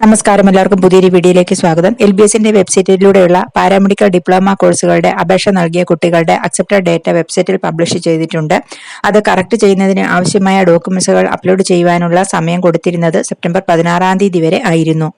നമസ്കാരം. എല്ലാവർക്കും പുതിയൊരു വീഡിയോയിലേക്ക് സ്വാഗതം. എൽ ബി എസിന്റെ വെബ്സൈറ്റിലൂടെയുള്ള പാരാമെഡിക്കൽ ഡിപ്ലോമ കോഴ്സുകളുടെ അപേക്ഷ നൽകിയ കുട്ടികളുടെ അക്സെപ്റ്റഡ് ഡേറ്റ വെബ്സൈറ്റിൽ പബ്ലിഷ് ചെയ്തിട്ടുണ്ട്. അത് കറക്റ്റ് ചെയ്യുന്നതിന് ആവശ്യമായ ഡോക്യുമെന്റ്സുകൾ അപ്ലോഡ് ചെയ്യുവാനുള്ള സമയം കൊടുത്തിരുന്നത് സെപ്റ്റംബർ പതിനാറാം തീയതി വരെ ആയിരുന്നു.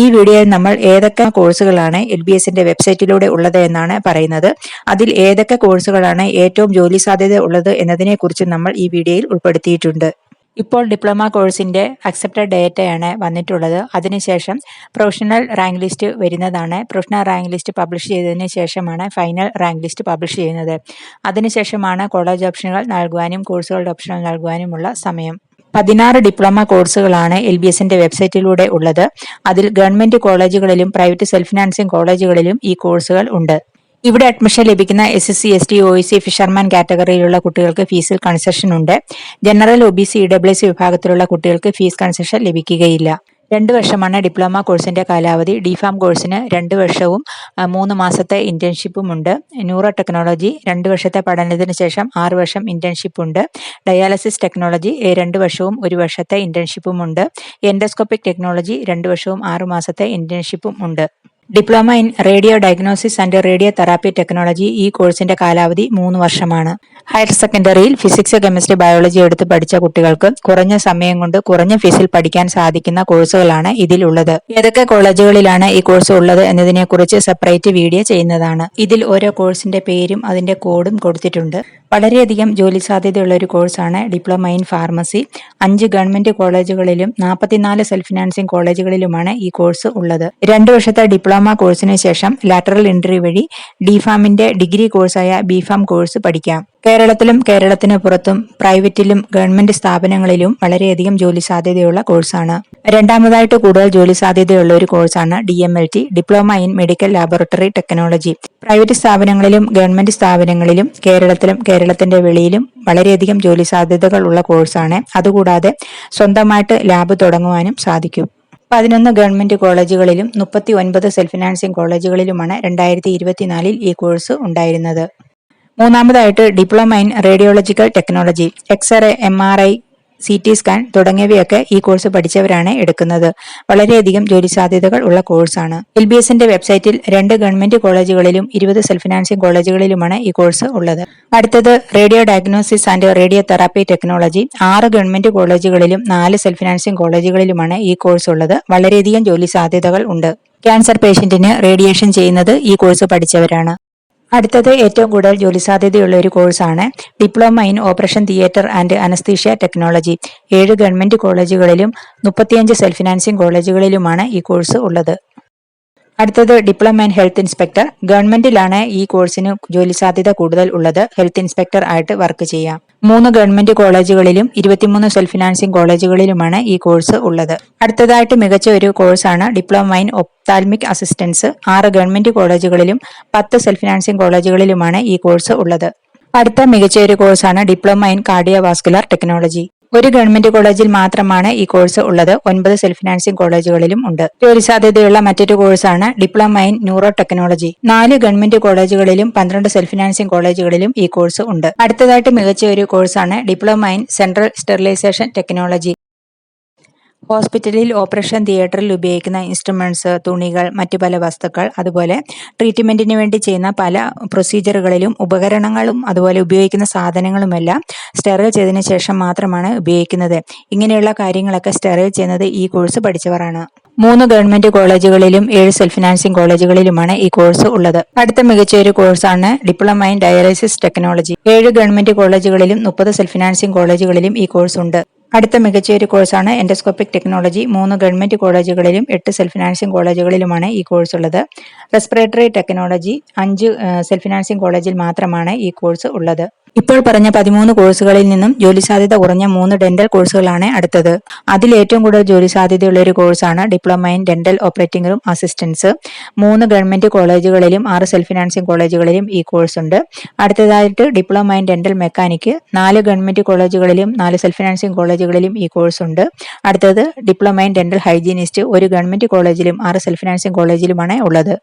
ഈ വീഡിയോയിൽ നമ്മൾ ഏതൊക്കെ കോഴ്സുകളാണ് എൽ ബി എസിന്റെ വെബ്സൈറ്റിലൂടെ ഉള്ളത് എന്നാണ് പറയുന്നത്. അതിൽ ഏതൊക്കെ കോഴ്സുകളാണ് ഏറ്റവും ജോലി സാധ്യത ഉള്ളത് എന്നതിനെക്കുറിച്ച് നമ്മൾ ഈ വീഡിയോയിൽ ഉൾപ്പെടുത്തിയിട്ടുണ്ട്. ഇപ്പോൾ ഡിപ്ലോമ കോഴ്സിന്റെ അക്സെപ്റ്റഡ് ഡേറ്റയാണ് വന്നിട്ടുള്ളത്. അതിനുശേഷം പ്രൊഫഷണൽ റാങ്ക് ലിസ്റ്റ് വരുന്നതാണ്. പ്രൊഫഷണൽ റാങ്ക് ലിസ്റ്റ് പബ്ലിഷ് ചെയ്തതിന് ശേഷമാണ് ഫൈനൽ റാങ്ക് ലിസ്റ്റ് പബ്ലിഷ് ചെയ്യുന്നത്. അതിനുശേഷമാണ് കോളേജ് ഓപ്ഷനുകൾ നൽകുവാനും കോഴ്സുകളുടെ ഓപ്ഷനുകൾ നൽകുവാനുമുള്ള സമയം. പതിനാറ് ഡിപ്ലോമ കോഴ്സുകളാണ് എൽ ബി എസിന്റെ വെബ്സൈറ്റിലൂടെ ഉള്ളത്. അതിൽ ഗവൺമെന്റ് കോളേജുകളിലും പ്രൈവറ്റ് സെൽഫ് ഫിനാൻസിംഗ് കോളേജുകളിലും ഈ കോഴ്സുകൾ ഉണ്ട്. ഇവിടെ അഡ്മിഷൻ ലഭിക്കുന്ന S S C S T O C fisherman കാറ്റഗറിയിലുള്ള കുട്ടികൾക്ക് ഫീസിൽ കൺസെഷൻ ഉണ്ട്. General O B C W C വിഭാഗത്തിലുള്ള കുട്ടികൾക്ക് ഫീസ് കൺസെഷൻ ലഭിക്കുകയില്ല. രണ്ട് വർഷമാണ് ഡിപ്ലോമ കോഴ്സിന്റെ കാലാവധി. ഡിഫാം കോഴ്സിന് രണ്ട് വർഷവും മൂന്ന് മാസത്തെ ഇന്റേൺഷിപ്പും ഉണ്ട്. ന്യൂറോ ടെക്നോളജി രണ്ട് വർഷത്തെ പഠനത്തിന് ശേഷം ആറ് വർഷം ഇന്റേൺഷിപ്പ് ഉണ്ട്. ഡയാലിസിസ് ടെക്നോളജി രണ്ട് വർഷവും ഒരു വർഷത്തെ ഇന്റേൺഷിപ്പും ഉണ്ട്. എൻഡോസ്കോപ്പിക് ടെക്നോളജി രണ്ട് വർഷവും ആറ് മാസത്തെ ഇന്റേൺഷിപ്പും ഉണ്ട്. Diploma in radio diagnosis and radio therapy technology ഈ കോഴ്സിന്റെ കാലാവധി മൂന്ന് വർഷമാണ്. ഹയർ സെക്കൻഡറിയിൽ ഫിസിക്സ് കെമിസ്ട്രി ബയോളജി എടുത്ത് പഠിച്ച കുട്ടികൾക്ക് കുറഞ്ഞ സമയം കൊണ്ട് കുറഞ്ഞ ഫീസിൽ പഠിക്കാൻ സാധിക്കുന്ന കോഴ്സുകളാണ് ഇതിലുള്ളത്. ഏതൊക്കെ കോളേജുകളിലാണ് ഈ കോഴ്സ് ഉള്ളത് എന്നതിനെക്കുറിച്ച് സെപ്പറേറ്റ് വീഡിയോ ചെയ്യുന്നതാണ്. ഇതിൽ ഓരോ കോഴ്സിന്റെ പേരും അതിന്റെ കോഡും കൊടുത്തിട്ടുണ്ട്. വളരെയധികം ജോലി സാധ്യതയുള്ള ഒരു കോഴ്സാണ് ഡിപ്ലോമ ഇൻ ഫാർമസി. അഞ്ച് ഗവൺമെന്റ് കോളേജുകളിലും നാൽപ്പത്തിനാല് സെൽഫ് ഫിനാൻസിംഗ് കോളേജുകളിലുമാണ് ഈ കോഴ്സ് ഉള്ളത്. രണ്ടു വർഷത്തെ ഡിപ്ലോമ കോഴ്സിന് ശേഷം ലാറ്ററൽ എൻട്രി വഴി ഡിഫാമിന്റെ ഡിഗ്രി കോഴ്സായ ബിഫാം കോഴ്സ് പഠിക്കാം. കേരളത്തിലും കേരളത്തിന് പുറത്തും പ്രൈവറ്റിലും ഗവൺമെന്റ് സ്ഥാപനങ്ങളിലും വളരെയധികം ജോലി സാധ്യതയുള്ള കോഴ്സാണ്. രണ്ടാമതായിട്ട് കൂടുതൽ ജോലി സാധ്യതയുള്ള ഒരു കോഴ്സാണ് D M L T diploma in medical laboratory technology. Private സ്ഥാപനങ്ങളിലും ഗവൺമെന്റ് സ്ഥാപനങ്ങളിലും കേരളത്തിലും കേരളത്തിന്റെ വെളിയിലും വളരെയധികം ജോലി സാധ്യതകൾ ഉള്ള കോഴ്സാണ്. അതുകൂടാതെ സ്വന്തമായിട്ട് ലാബ് തുടങ്ങുവാനും സാധിക്കും. പതിനൊന്ന് ഗവൺമെന്റ് കോളേജുകളിലും മുപ്പത്തി ഒൻപത് സെൽഫ് ഫിനാൻസിംഗ് കോളേജുകളിലുമാണ് രണ്ടായിരത്തി ഇരുപത്തിനാലിൽ ഈ കോഴ്സ് ഉണ്ടായിരുന്നത്. മൂന്നാമതായിട്ട് diploma in radiological technology X ray M R I C T scan തുടങ്ങിയവയൊക്കെ ഈ കോഴ്സ് പഠിച്ചവരാണ് എടുക്കുന്നത്. വളരെയധികം ജോലി സാധ്യതകൾ ഉള്ള കോഴ്സാണ്. എൽ ബി എസിന്റെ വെബ്സൈറ്റിൽ രണ്ട് ഗവൺമെന്റ് കോളേജുകളിലും ഇരുപത് സെൽഫ് ഫിനാൻസിംഗ് കോളേജുകളിലുമാണ് ഈ കോഴ്സ് ഉള്ളത്. അടുത്തത് radio diagnosis and radio therapy technology. ആറ് ഗവൺമെന്റ് കോളേജുകളിലും നാല് സെൽഫ് ഫിനാൻസിംഗ് കോളേജുകളിലുമാണ് ഈ കോഴ്സ് ഉള്ളത്. വളരെയധികം ജോലി സാധ്യതകൾ ഉണ്ട്. ക്യാൻസർ പേഷ്യന്റിന് റേഡിയേഷൻ ചെയ്യുന്നത് ഈ കോഴ്സ് പഠിച്ചവരാണ്. അടുത്തത് ഏറ്റവും കൂടുതൽ ജോലി സാധ്യതയുള്ള ഒരു കോഴ്സാണ് diploma in operation theatre and anaesthesia technology. ഏഴ് ഗവൺമെന്റ് കോളേജുകളിലും മുപ്പത്തിയഞ്ച് സെൽഫ് ഫിനാൻസിംഗ് കോളേജുകളിലുമാണ് ഈ കോഴ്സ് ഉള്ളത്. അടുത്തത് ഡിപ്ലോമ ഇൻ ഹെൽത്ത് ഇൻസ്പെക്ടർ. ഗവൺമെന്റിലാണ് ഈ കോഴ്സിന് ജോലി സാധ്യത കൂടുതൽ ഉള്ളത്. ഹെൽത്ത് ഇൻസ്പെക്ടർ ആയിട്ട് വർക്ക് ചെയ്യാം. മൂന്ന് ഗവൺമെന്റ് കോളേജുകളിലും ഇരുപത്തിമൂന്ന് സെൽഫ് ഫിനാൻസിംഗ് കോളേജുകളിലുമാണ് ഈ കോഴ്സ് ഉള്ളത്. അടുത്തതായിട്ട് മികച്ച ഒരു കോഴ്സാണ് ഡിപ്ലോമ ഇൻ ഒപ്താൽമിക് അസിസ്റ്റൻസ്. ആറ് ഗവൺമെന്റ് കോളേജുകളിലും പത്ത് സെൽഫ് ഫിനാൻസിംഗ് കോളേജുകളിലുമാണ് ഈ കോഴ്സ് ഉള്ളത്. അടുത്ത മികച്ച ഒരു കോഴ്സാണ് ഡിപ്ലോമ ഇൻ കാർഡിയോവാസ്കുലർ ടെക്നോളജി. ഒരു ഗവൺമെന്റ് കോളേജിൽ മാത്രമാണ് ഈ കോഴ്സ് ഉള്ളത്. ഒൻപത് സെൽഫ് ഫിനാൻസിംഗ് കോളേജുകളിലും ഉണ്ട്. ജോലി സാധ്യതയുള്ള മറ്റൊരു കോഴ്സാണ് ഡിപ്ലോമ ഇൻ ന്യൂറോ ടെക്നോളജി നാല് ഗവൺമെന്റ് കോളേജുകളിലും പന്ത്രണ്ട് സെൽഫ് ഫിനാൻസിംഗ് കോളേജുകളിലും ഈ കോഴ്സ് ഉണ്ട്. അടുത്തതായിട്ട് മികച്ച ഒരു കോഴ്സാണ് diploma in central sterilisation technology. ഹോസ്പിറ്റലിൽ ഓപ്പറേഷൻ തിയേറ്ററിൽ ഉപയോഗിക്കുന്ന ഇൻസ്ട്രുമെന്റ്സ് തുണികൾ മറ്റു പല വസ്തുക്കൾ അതുപോലെ ട്രീറ്റ്മെന്റിന് വേണ്ടി ചെയ്യുന്ന പല പ്രൊസീജിയറുകളിലും ഉപകരണങ്ങളും അതുപോലെ ഉപയോഗിക്കുന്ന സാധനങ്ങളുമെല്ലാം സ്റ്റെറൈൽ ചെയ്തതിന് ശേഷം മാത്രമാണ് ഉപയോഗിക്കുന്നത്. ഇങ്ങനെയുള്ള കാര്യങ്ങളൊക്കെ സ്റ്റെറൈൽ ചെയ്യുന്നത് ഈ കോഴ്സ് പഠിച്ചവരാണ്. മൂന്ന് ഗവൺമെന്റ് കോളേജുകളിലും ഏഴ് സെൽഫ് ഫിനാൻസിങ് കോളേജുകളിലുമാണ് ഈ കോഴ്സ് ഉള്ളത്. അടുത്ത മികച്ച ഒരു കോഴ്സാണ് ഡിപ്ലോമ ഇൻ ഡയാലിസിസ് ടെക്നോളജി. ഏഴ് ഗവൺമെന്റ് കോളേജുകളിലും മുപ്പത് സെൽഫ് ഫിനാൻസിങ് കോളേജുകളിലും ഈ കോഴ്സ് ഉണ്ട്. അടുത്ത മികച്ച ഒരു കോഴ്സാണ് എൻഡോസ്കോപ്പിക് ടെക്നോളജി. മൂന്ന് ഗവൺമെന്റ് കോളേജുകളിലും എട്ട് സെൽഫ് ഫിനാൻസിംഗ് കോളേജുകളിലുമാണ് ഈ കോഴ്സ് ഉള്ളത് റെസ്പിറേറ്ററി ടെക്നോളജി അഞ്ച് സെൽഫ് ഫിനാൻസിംഗ് കോളേജിൽ മാത്രമാണ് ഈ കോഴ്സ് ഉള്ളത്. ഇപ്പോൾ പറഞ്ഞ പതിമൂന്ന് കോഴ്സുകളിൽ നിന്നും ജോലി സാധ്യത കുറഞ്ഞ മൂന്ന് ഡെന്റൽ കോഴ്സുകളാണ് അടുത്തത്. അതിൽ ഏറ്റവും കൂടുതൽ ജോലി സാധ്യതയുള്ള ഒരു കോഴ്സാണ് diploma in dental operating room assistance. മൂന്ന് ഗവൺമെന്റ് കോളേജുകളിലും ആറ് സെൽഫ് ഫിനാൻസിംഗ് കോളേജുകളിലും ഈ കോഴ്സ് ഉണ്ട്. അടുത്തതായിട്ട് ഡിപ്ലോമ ഇൻ ഡെന്റൽ മെക്കാനിക് നാല് ഗവൺമെന്റ് കോളേജുകളിലും നാല് സെൽഫ് ഫിനാൻസിംഗ് കോളേജുകളിലും ഈ കോഴ്സ് ഉണ്ട്. അടുത്തത് ഡിപ്ലോമ ഇൻ ഡെന്റൽ ഹൈജീനിസ്റ്റ് ഒരു ഗവൺമെന്റ് കോളേജിലും ആറ് സെൽഫ് ഫിനാൻസിംഗ് കോളേജിലുമാണ് ഉള്ളത്.